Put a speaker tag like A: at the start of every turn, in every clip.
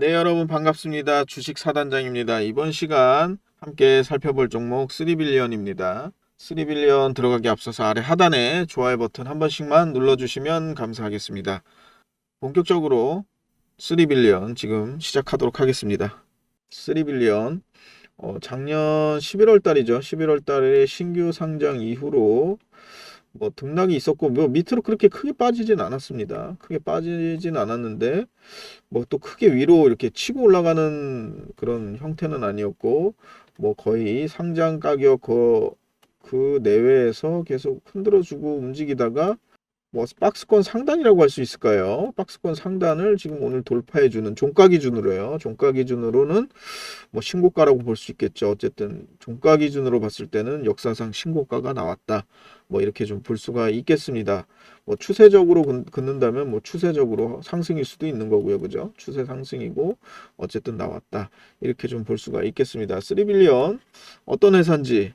A: 네, 여러분 반갑습니다. 주식 사단장입니다. 이번 시간 함께 살펴볼 종목 3빌리언입니다. 3빌리언 들어가기 앞서서 아래 하단에 좋아요 버튼 한 번씩만 눌러주시면 감사하겠습니다. 본격적으로 3빌리언 지금 시작하도록 하겠습니다. 3빌리언 어, 작년 11월 달이죠. 11월 달에 신규 상장 이후로 뭐 등락이 있었고 뭐 밑으로 그렇게 크게 빠지진 않았습니다. 크게 빠지진 않았는데 뭐 또 크게 위로 이렇게 치고 올라가는 그런 형태는 아니었고 뭐 거의 상장 가격 그, 그 내외에서 계속 흔들어주고 움직이다가 뭐 박스권 상단이라고 할 수 있을까요? 박스권 상단을 지금 오늘 돌파해 주는 종가 기준으로요. 종가 기준으로는 뭐 신고가라고 볼 수 있겠죠. 어쨌든 종가 기준으로 봤을 때는 역사상 신고가가 나왔다. 뭐 이렇게 좀 볼 수가 있겠습니다. 뭐 추세적으로 긋- 긋는다면 뭐 추세적으로 상승일 수도 있는 거고요. 그죠? 추세 상승이고 어쨌든 나왔다. 이렇게 좀 볼 수가 있겠습니다. 3빌리언 어떤 회사인지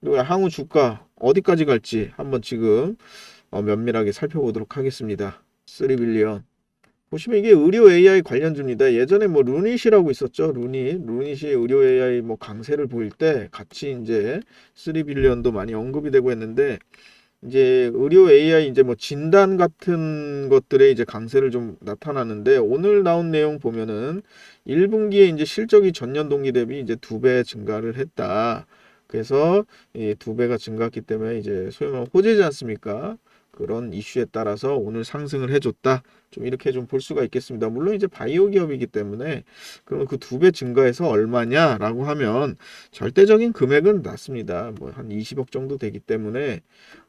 A: 그리고 향후 주가 어디까지 갈지 한번 지금 어, 면밀하게 살펴보도록 하겠습니다. 3빌리언 보시면 이게 의료 AI 관련주입니다. 예전에 뭐 루닛이라고 있었죠. 루닛, 루닛이 의료 AI 뭐 강세를 보일 때 같이 이제 3빌리언도 많이 언급이 되고 했는데 이제 의료 AI 이제 뭐 진단 같은 것들에 이제 강세를 좀 나타나는데 오늘 나온 내용 보면은 1분기에 이제 실적이 전년 동기 대비 이제 두 배 증가를 했다. 그래서 이 두 배가 증가했기 때문에 이제 말하면 호재지 않습니까? 그런 이슈에 따라서 오늘 상승을 해줬다. 좀 이렇게 좀 볼 수가 있겠습니다. 물론 이제 바이오 기업이기 때문에 그러면 그두 배 증가해서 얼마냐라고 하면 절대적인 금액은 낮습니다. 뭐 한 20억 정도 되기 때문에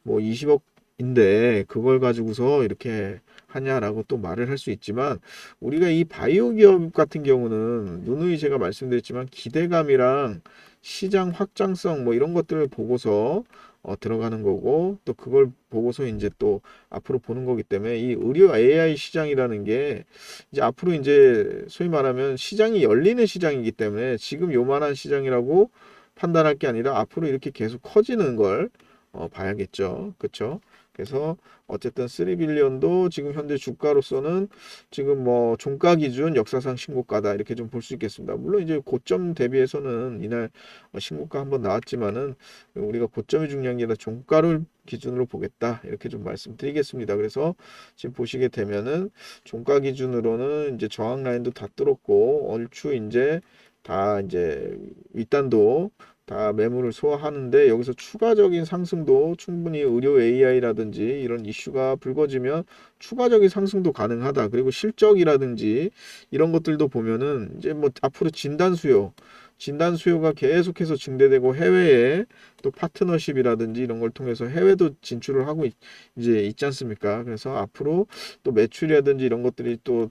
A: 뭐 20억 인데 그걸 가지고서 이렇게 하냐라고 또 말을 할 수 있지만 우리가 이 바이오 기업 같은 경우는 누누이 제가 말씀드렸지만 기대감이랑 시장 확장성 뭐 이런 것들을 보고서 어, 들어가는 거고 또 그걸 보고서 이제 또 앞으로 보는 거기 때문에 이 의료 AI 시장이라는 게 이제 앞으로 이제 소위 말하면 시장이 열리는 시장이기 때문에 지금 요만한 시장이라고 판단할 게 아니라 앞으로 이렇게 계속 커지는 걸 어, 봐야겠죠. 그렇죠? 그래서 어쨌든 3빌리언도 지금 현재 주가로서는 지금 뭐 종가 기준 역사상 신고가다 이렇게 좀 볼 수 있겠습니다. 물론 이제 고점 대비해서는 이날 어, 신고가 한번 나왔지만은 우리가 고점이 중요한 게 아니라 종가를 기준으로 보겠다 이렇게 좀 말씀드리겠습니다. 그래서 지금 보시게 되면은 종가 기준으로는 이제 저항 라인도 다 뚫었고 얼추 이제 다 이제 윗단도 다 매물을 소화하는데 여기서 추가적인 상승도 충분히 의료 AI라든지 이런 이슈가 불거지면 추가적인 상승도 가능하다. 그리고 실적이라든지 이런 것들도 보면은 이제 뭐 앞으로 진단 수요 진단 수요가 계속해서 증대되고 해외에 또 파트너십이라든지 이런 걸 통해서 해외도 진출을 하고 있, 이제 있지 않습니까? 그래서 앞으로 또 매출이라든지 이런 것들이 또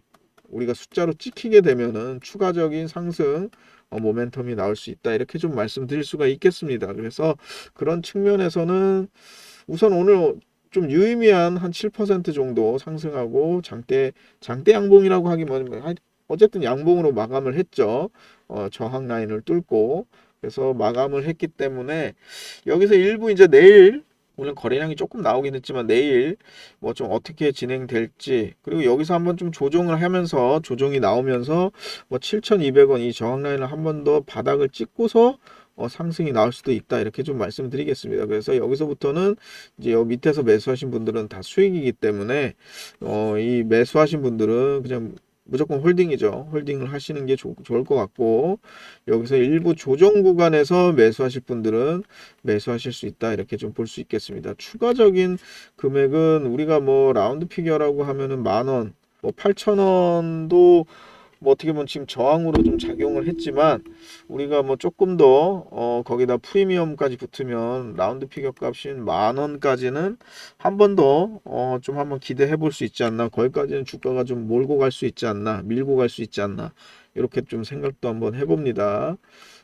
A: 우리가 숫자로 찍히게 되면은 추가적인 상승 어, 모멘텀이 나올 수 있다 이렇게 좀 말씀드릴 수가 있겠습니다. 그래서 그런 측면에서는 우선 오늘 좀 유의미한 한 7% 정도 상승하고 장대 장대 양봉이라고 하기만 하- 어쨌든 양봉으로 마감을 했죠. 어, 저항 라인을 뚫고 그래서 마감을 했기 때문에 여기서 일부 이제 내일 물론 거래량이 조금 나오긴 했지만 내일 뭐 좀 어떻게 진행될지 그리고 여기서 한번 좀 조정을 하면서 조정이 나오면서 뭐 7,200원 이 저항 라인을 한 번 더 바닥을 찍고서 어, 상승이 나올 수도 있다 이렇게 좀 말씀드리겠습니다. 그래서 여기서부터는 이제 여기 밑에서 매수하신 분들은 다 수익이기 때문에 어, 이 매수하신 분들은 그냥 무조건 홀딩이죠. 홀딩을 하시는 게 좋, 좋을 것 같고 여기서 일부 조정 구간에서 매수하실 분들은 매수하실 수 있다 이렇게 좀 볼 수 있겠습니다. 추가적인 금액은 우리가 뭐 라운드 피겨라고 하면은 만 원, 뭐 8천 원도 뭐 어떻게 보면 지금 저항으로 좀 작용을 했지만 우리가 뭐 조금 더 어, 거기다 프리미엄까지 붙으면 라운드 피겨 값인 만 원까지는 한 번 더 어, 좀 한번 기대해 볼 수 있지 않나 거기까지는 주가가 좀 몰고 갈 수 있지 않나 밀고 갈 수 있지 않나 이렇게 좀 생각도 한번 해봅니다.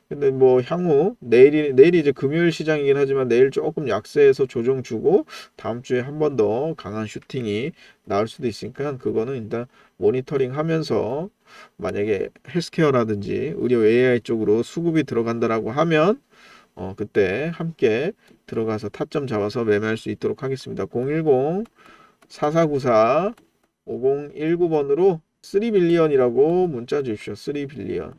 A: 근데 뭐 향후 내일이 내일이 이제 금요일 시장이긴 하지만 내일 조금 약세에서 조정 주고 다음 주에 한 번 더 강한 슈팅이 나올 수도 있으니까 그거는 일단 모니터링 하면서 만약에 헬스케어라든지 의료 AI 쪽으로 수급이 들어간다라고 하면 어 그때 함께 들어가서 타점 잡아서 매매할 수 있도록 하겠습니다. 010 4494 5019번으로 3빌리언이라고 문자 주십시오. 3빌리언.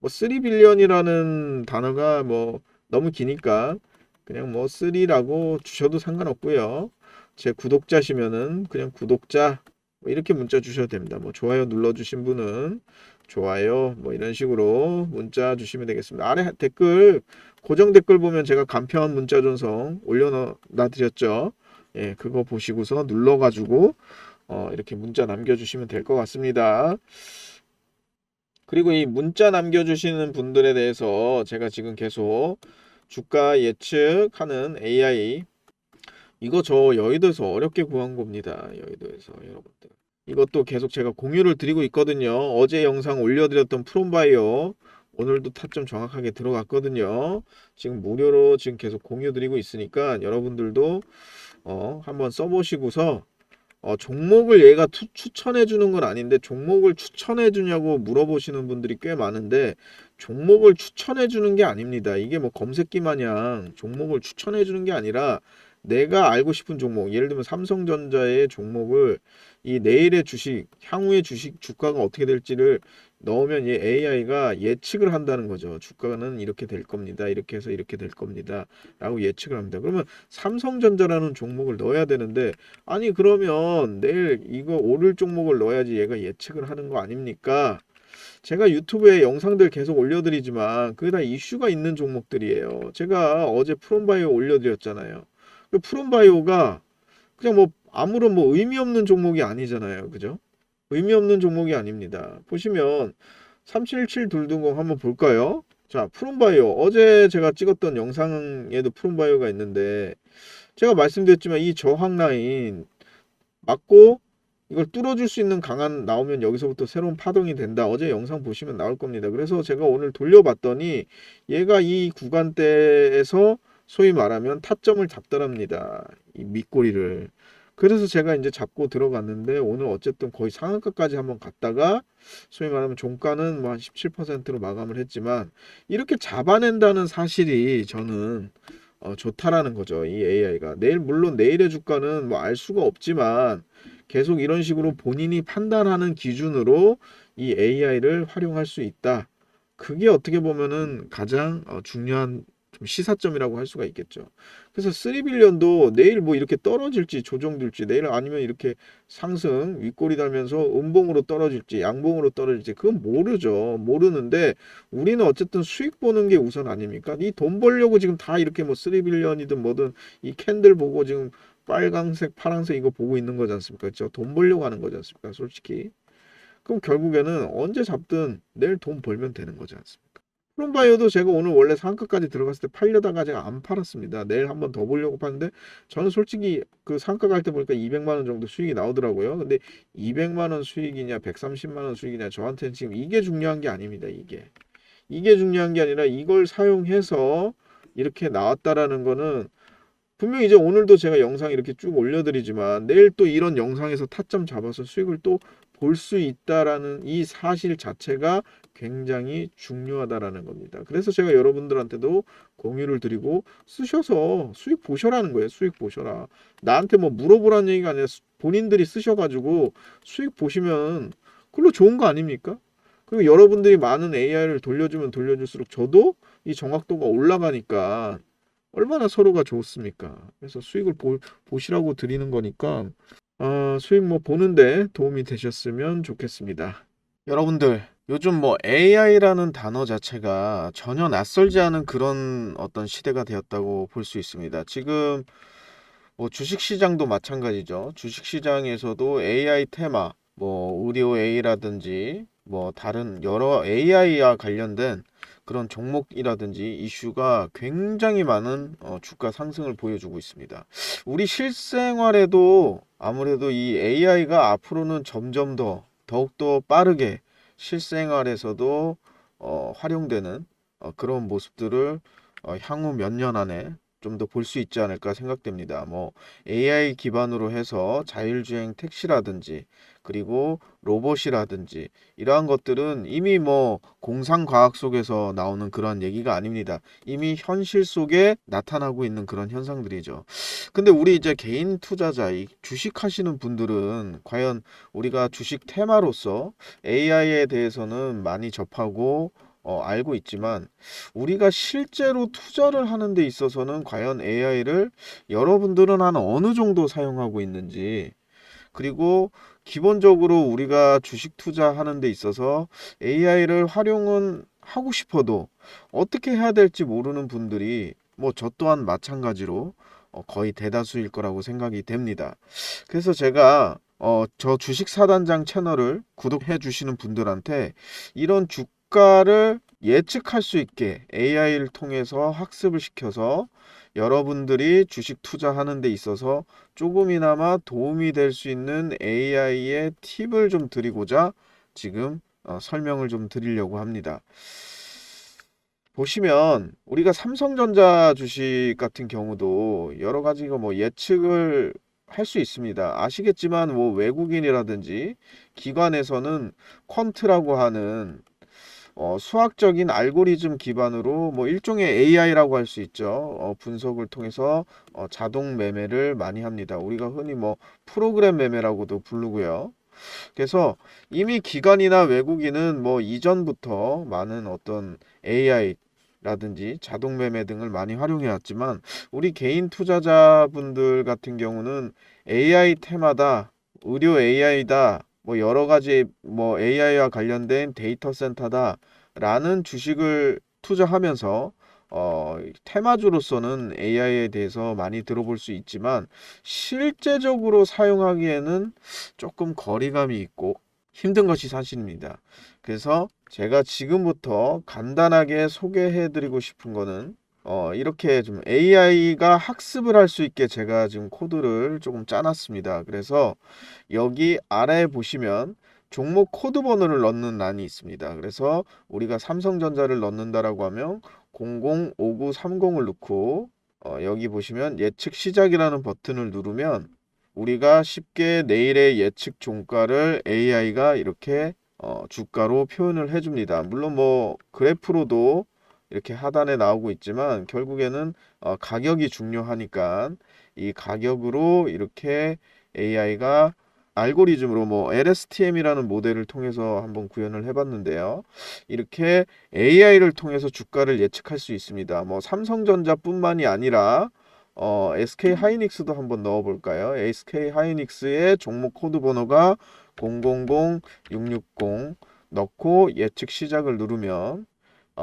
A: 뭐 3 빌리언이라는 단어가 뭐 너무 기니까 그냥 뭐 3라고 주셔도 상관없고요. 제 구독자시면은 그냥 구독자 뭐 이렇게 문자 주셔도 됩니다. 뭐 좋아요 눌러 주신 분은 좋아요 뭐 이런 식으로 문자 주시면 되겠습니다. 아래 댓글 고정 댓글 보면 제가 간편 문자 전송 올려놔 드렸죠. 예, 그거 보시고서 눌러 가지고 어, 이렇게 문자 남겨 주시면 될 것 같습니다. 그리고 이 문자 남겨주시는 분들에 대해서 제가 지금 계속 주가 예측하는 AI 이거 저 여의도에서 어렵게 구한 겁니다. 여의도에서 여러분들. 이것도 계속 제가 공유를 드리고 있거든요. 어제 영상 올려드렸던 프롬바이어 오늘도 타점 정확하게 들어갔거든요. 지금 무료로 지금 계속 공유 드리고 있으니까 여러분들도 어, 한번 써보시고서 어, 종목을 얘가 투- 추천해 주는 건 아닌데 종목을 추천해 주냐고 물어보시는 분들이 꽤 많은데 종목을 추천해 주는 게 아닙니다. 이게 뭐 검색기 마냥 종목을 추천해 주는 게 아니라 내가 알고 싶은 종목, 예를 들면 삼성전자의 종목을 이 내일의 주식, 향후의 주식 주가가 어떻게 될지를 넣으면 이 AI가 예측을 한다는 거죠. 주가는 이렇게 될 겁니다. 이렇게 해서 이렇게 될 겁니다. 라고 예측을 합니다. 그러면 삼성전자라는 종목을 넣어야 되는데 아니 그러면 내일 이거 오를 종목을 넣어야지 얘가 예측을 하는 거 아닙니까? 제가 유튜브에 영상들 계속 올려드리지만 그게 다 이슈가 있는 종목들이에요. 제가 어제 프롬바이오 올려드렸잖아요. 그 프롬바이오가 그냥 뭐 아무런 뭐 의미 없는 종목이 아니잖아요. 그죠? 의미 없는 종목이 아닙니다. 보시면 377220 한번 볼까요? 자, 프롬바이오. 어제 제가 찍었던 영상에도 프롬바이오가 있는데 제가 말씀드렸지만 이 저항 라인 맞고 이걸 뚫어줄 수 있는 강한 나오면 여기서부터 새로운 파동이 된다. 어제 영상 보시면 나올 겁니다. 그래서 제가 오늘 돌려봤더니 얘가 이 구간대에서 소위 말하면 타점을 잡더랍니다. 이 밑꼬리를. 그래서 제가 이제 잡고 들어갔는데 오늘 어쨌든 거의 상한가까지 한번 갔다가 소위 말하면 종가는 뭐 한 17%로 마감을 했지만 이렇게 잡아낸다는 사실이 저는 어, 좋다라는 거죠. 이 AI가. 내일 물론 내일의 주가는 뭐 알 수가 없지만 계속 이런 식으로 본인이 판단하는 기준으로 이 AI를 활용할 수 있다. 그게 어떻게 보면은 가장 어, 중요한 좀 시사점이라고 할 수가 있겠죠. 그래서 3빌리언도 내일 뭐 이렇게 떨어질지 조정될지 내일 아니면 이렇게 상승 윗꼬리 달면서 음봉으로 떨어질지 양봉으로 떨어질지 그건 모르죠. 모르는데 우리는 어쨌든 수익 보는 게 우선 아닙니까? 이 돈 벌려고 지금 다 이렇게 뭐 3빌리언이든 뭐든 이 캔들 보고 지금 빨강색, 파란색 이거 보고 있는 거지 않습니까? 그렇죠? 돈 벌려고 하는 거지 않습니까? 솔직히. 그럼 결국에는 언제 잡든 내일 돈 벌면 되는 거지 않습니까? 프롬바이어도 제가 오늘 원래 상가까지 들어갔을 때 팔려다가 제가 안 팔았습니다. 내일 한번 더 보려고 봤는데 저는 솔직히 그 상가 갈 때 보니까 200만 원 정도 수익이 나오더라고요. 근데 200만 원 수익이냐 130만 원 수익이냐 저한테는 지금 이게 중요한 게 아닙니다. 이게. 이게 중요한 게 아니라 이걸 사용해서 이렇게 나왔다라는 거는 분명히 이제 오늘도 제가 영상 이렇게 쭉 올려드리지만 내일 또 이런 영상에서 타점 잡아서 수익을 또 볼 수 있다라는 이 사실 자체가 굉장히 중요하다라는 겁니다. 그래서 제가 여러분들한테도 공유를 드리고 쓰셔서 수익 보셔라는 거예요. 수익 보셔라. 나한테 뭐 물어보라는 얘기가 아니라 수- 본인들이 쓰셔가지고 수익 보시면 그걸로 좋은 거 아닙니까? 그리고 여러분들이 많은 AI를 돌려주면 돌려줄수록 저도 이 정확도가 올라가니까 얼마나 서로가 좋습니까? 그래서 수익을 보, 보시라고 드리는 거니까 어, 수익 뭐 보는데 도움이 되셨으면 좋겠습니다. 여러분들 요즘 뭐 AI라는 단어 자체가 전혀 낯설지 않은 그런 어떤 시대가 되었다고 볼 수 있습니다. 지금 뭐 주식시장도 마찬가지죠. 주식시장에서도 AI 테마, 뭐 의료 A라든지 뭐 다른 여러 AI와 관련된 그런 종목이라든지 이슈가 굉장히 많은 어, 주가 상승을 보여주고 있습니다. 우리 실생활에도 아무래도 이 AI가 앞으로는 점점 더 더욱더 빠르게 실생활에서도 어, 활용되는 어, 그런 모습들을 어, 향후 몇 년 안에 좀 더 볼 수 있지 않을까 생각됩니다. 뭐 AI 기반으로 해서 자율주행 택시라든지 그리고 로봇이라든지 이러한 것들은 이미 뭐 공상 과학 속에서 나오는 그런 얘기가 아닙니다. 이미 현실 속에 나타나고 있는 그런 현상들이죠. 근데 우리 이제 개인 투자자, 이 주식 하시는 분들은 과연 우리가 주식 테마로서 AI에 대해서는 많이 접하고 어, 알고 있지만 우리가 실제로 투자를 하는 데 있어서는 과연 AI를 여러분들은 한 어느 정도 사용하고 있는지 그리고 기본적으로 우리가 주식 투자하는 데 있어서 AI를 활용은 하고 싶어도 어떻게 해야 될지 모르는 분들이 뭐 저 또한 마찬가지로 어, 거의 대다수일 거라고 생각이 됩니다. 그래서 제가 어, 저 주식 사단장 채널을 구독해 주시는 분들한테 이런 주가를 예측할 수 있게 AI를 통해서 학습을 시켜서 여러분들이 주식 투자하는 데 있어서 조금이나마 도움이 될 수 있는 AI의 팁을 좀 드리고자 지금 어, 설명을 좀 드리려고 합니다. 보시면 우리가 삼성전자 주식 같은 경우도 여러 가지가 뭐 예측을 할 수 있습니다. 아시겠지만 뭐 외국인이라든지 기관에서는 퀀트라고 하는 어, 수학적인 알고리즘 기반으로 뭐 일종의 AI라고 할 수 있죠. 어, 분석을 통해서 어, 자동 매매를 많이 합니다. 우리가 흔히 뭐 프로그램 매매라고도 부르고요. 그래서 이미 기관이나 외국인은 뭐 이전부터 많은 어떤 AI 라든지 자동 매매 등을 많이 활용해 왔지만 우리 개인 투자자분들 같은 경우는 AI 테마다 의료 AI다 뭐 여러 가지 뭐 AI와 관련된 데이터 센터다 라는 주식을 투자하면서 어, 테마주로서는 AI에 대해서 많이 들어볼 수 있지만 실제적으로 사용하기에는 조금 거리감이 있고 힘든 것이 사실입니다. 그래서 제가 지금부터 간단하게 소개해 드리고 싶은 거는 어, 이렇게 좀 AI가 학습을 할 수 있게 제가 지금 코드를 조금 짜놨습니다. 그래서 여기 아래에 보시면 종목 코드 번호를 넣는 란이 있습니다. 그래서 우리가 삼성전자를 넣는다라고 하면 005930을 넣고 어, 여기 보시면 예측 시작이라는 버튼을 누르면 우리가 쉽게 내일의 예측 종가를 AI가 이렇게 어, 주가로 표현을 해줍니다. 물론 뭐 그래프로도 이렇게 하단에 나오고 있지만 결국에는 어, 가격이 중요하니까 이 가격으로 이렇게 AI가 알고리즘으로 뭐 LSTM이라는 모델을 통해서 한번 구현을 해봤는데요. 이렇게 AI를 통해서 주가를 예측할 수 있습니다. 뭐 삼성전자뿐만이 아니라 어, SK 하이닉스도 한번 넣어볼까요? SK 하이닉스의 종목 코드 번호가 000660 넣고 예측 시작을 누르면 어,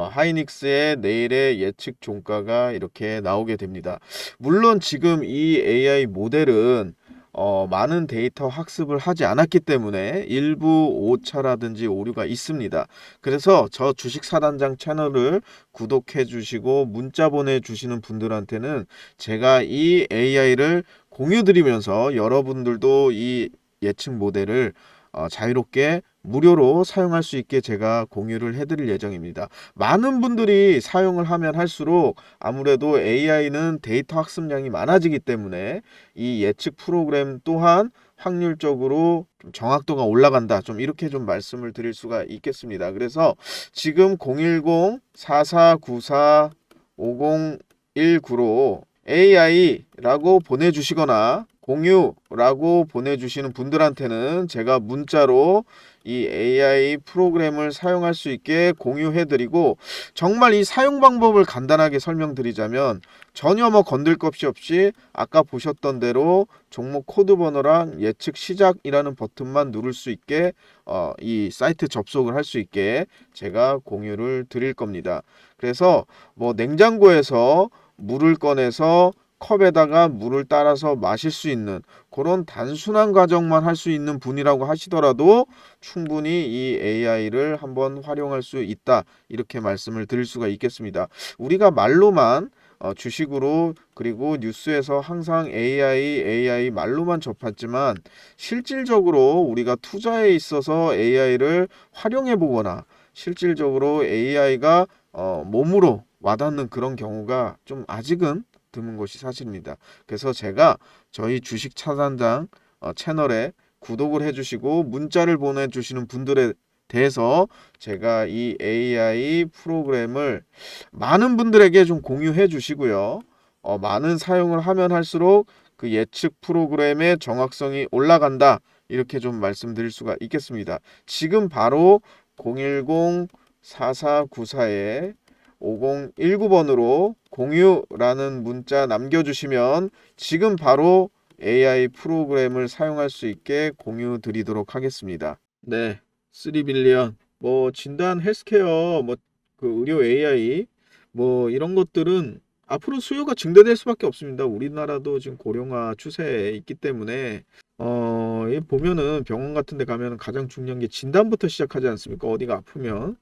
A: 하이닉스의 내일의 예측 종가가 이렇게 나오게 됩니다. 물론 지금 이 AI 모델은 어, 많은 데이터 학습을 하지 않았기 때문에 일부 오차라든지 오류가 있습니다. 그래서 저 주식 사단장 채널을 구독해 주시고 문자 보내 주시는 분들한테는 제가 이 AI를 공유 드리면서 여러분들도 이 예측 모델을 어, 자유롭게 무료로 사용할 수 있게 제가 공유를 해드릴 예정입니다. 많은 분들이 사용을 하면 할수록 아무래도 AI는 데이터 학습량이 많아지기 때문에 이 예측 프로그램 또한 확률적으로 좀 정확도가 올라간다. 좀 이렇게 좀 말씀을 드릴 수가 있겠습니다. 그래서 지금 010-4494-5019로 AI라고 보내주시거나 공유라고 보내주시는 분들한테는 제가 문자로 이 AI 프로그램을 사용할 수 있게 공유해드리고 정말 이 사용 방법을 간단하게 설명드리자면 전혀 뭐 건들 것이 없이 아까 보셨던 대로 종목 코드 번호랑 예측 시작이라는 버튼만 누를 수 있게 어, 이 사이트 접속을 할 수 있게 제가 공유를 드릴 겁니다. 그래서 뭐 냉장고에서 물을 꺼내서 컵에다가 물을 따라서 마실 수 있는 그런 단순한 과정만 할 수 있는 분이라고 하시더라도 충분히 이 AI를 한번 활용할 수 있다 이렇게 말씀을 드릴 수가 있겠습니다. 우리가 말로만 어, 주식으로 그리고 뉴스에서 항상 AI, AI 말로만 접했지만 실질적으로 우리가 투자에 있어서 AI를 활용해 보거나 실질적으로 AI가 어, 몸으로 와닿는 그런 경우가 좀 아직은 드문 것이 사실입니다. 그래서 제가 저희 주식 차단장 어, 채널에 구독을 해주시고 문자를 보내주시는 분들에 대해서 제가 이 AI 프로그램을 많은 분들에게 좀 공유해 주시고요. 어, 많은 사용을 하면 할수록 그 예측 프로그램의 정확성이 올라간다. 이렇게 좀 말씀드릴 수가 있겠습니다. 지금 바로 010-4494에 5019번으로 공유라는 문자 남겨주시면 지금 바로 AI 프로그램을 사용할 수 있게 공유 드리도록 하겠습니다. 네, 3빌리언 뭐 진단 헬스케어 뭐 그 의료 AI 뭐 이런 것들은 앞으로 수요가 증대될 수밖에 없습니다. 우리나라도 지금 고령화 추세에 있기 때문에 어, 이 보면은 병원 같은 데 가면 가장 중요한 게 진단부터 시작하지 않습니까? 어디가 아프면.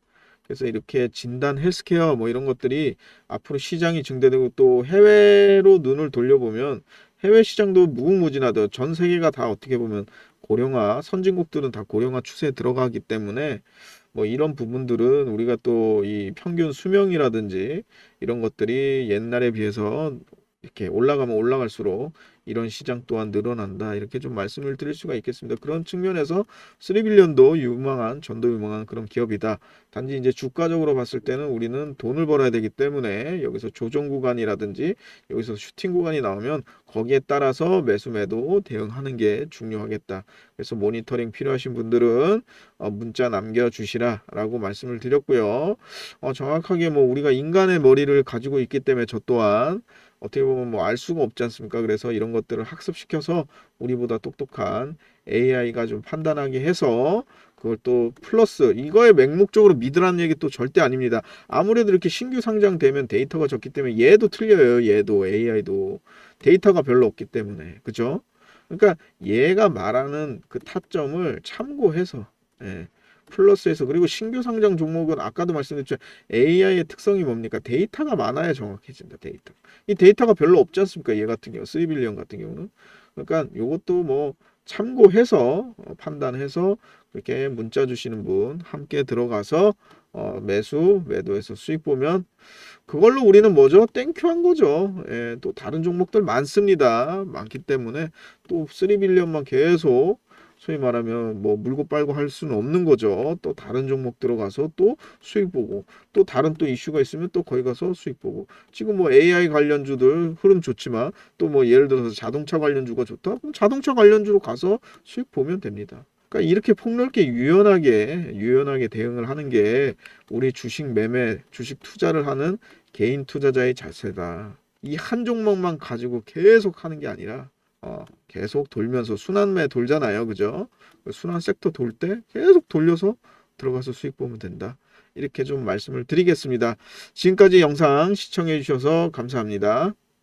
A: 그래서 이렇게 진단 헬스케어 뭐 이런 것들이 앞으로 시장이 증대되고 또 해외로 눈을 돌려보면 해외 시장도 무궁무진하다. 전 세계가 다 어떻게 보면 고령화, 선진국들은 다 고령화 추세에 들어가기 때문에 뭐 이런 부분들은 우리가 또 이 평균 수명이라든지 이런 것들이 옛날에 비해서 이렇게 올라가면 올라갈수록 이런 시장 또한 늘어난다. 이렇게 좀 말씀을 드릴 수가 있겠습니다. 그런 측면에서 3빌리언도 유망한, 전도 유망한 그런 기업이다. 단지 이제 주가적으로 봤을 때는 우리는 돈을 벌어야 되기 때문에 여기서 조정 구간이라든지 여기서 슈팅 구간이 나오면 거기에 따라서 매수 매도 대응하는 게 중요하겠다. 그래서 모니터링 필요하신 분들은 어, 문자 남겨주시라라고 말씀을 드렸고요. 어, 정확하게 뭐 우리가 인간의 머리를 가지고 있기 때문에 저 또한 어떻게 보면 뭐 알 수가 없지 않습니까? 그래서 이런 것들을 학습시켜서 우리보다 똑똑한 AI가 좀 판단하게 해서 그걸 또 플러스 이거에 맹목적으로 믿으라는 얘기 또 절대 아닙니다. 아무래도 이렇게 신규 상장되면 데이터가 적기 때문에 얘도 틀려요. 얘도 AI도 데이터가 별로 없기 때문에 그죠? 그러니까 얘가 말하는 그 타점을 참고해서 예, 플러스해서 그리고 신규 상장 종목은 아까도 말씀드렸죠 AI의 특성이 뭡니까? 데이터가 많아야 정확해진다 데이터. 이 데이터가 별로 없지 않습니까? 얘 같은 경우 3빌리언 같은 경우는. 그러니까 요것도 뭐 참고해서 어, 판단해서 그렇게 문자 주시는 분 함께 들어가서 어, 매수 매도해서 수익 보면 그걸로 우리는 뭐죠? 땡큐 한 거죠. 예, 또 다른 종목들 많습니다. 많기 때문에 또 3빌리언만 계속 소위 말하면 뭐 물고 빨고 할 수는 없는 거죠. 또 다른 종목 들어가서 또 수익 보고 또 다른 또 이슈가 있으면 또 거기 가서 수익 보고 지금 뭐 AI 관련주들 흐름 좋지만 또 뭐 예를 들어서 자동차 관련주가 좋다. 그럼 자동차 관련주로 가서 수익 보면 됩니다. 그러니까 이렇게 폭넓게 유연하게 유연하게 대응을 하는 게 우리 주식 매매, 주식 투자를 하는 개인 투자자의 자세다. 이 한 종목만 가지고 계속 하는 게 아니라 어, 계속 돌면서 순환매 돌잖아요. 그죠? 그 순환 섹터 돌 때 계속 돌려서 들어가서 수익 보면 된다. 이렇게 좀 말씀을 드리겠습니다. 지금까지 영상 시청해 주셔서 감사합니다.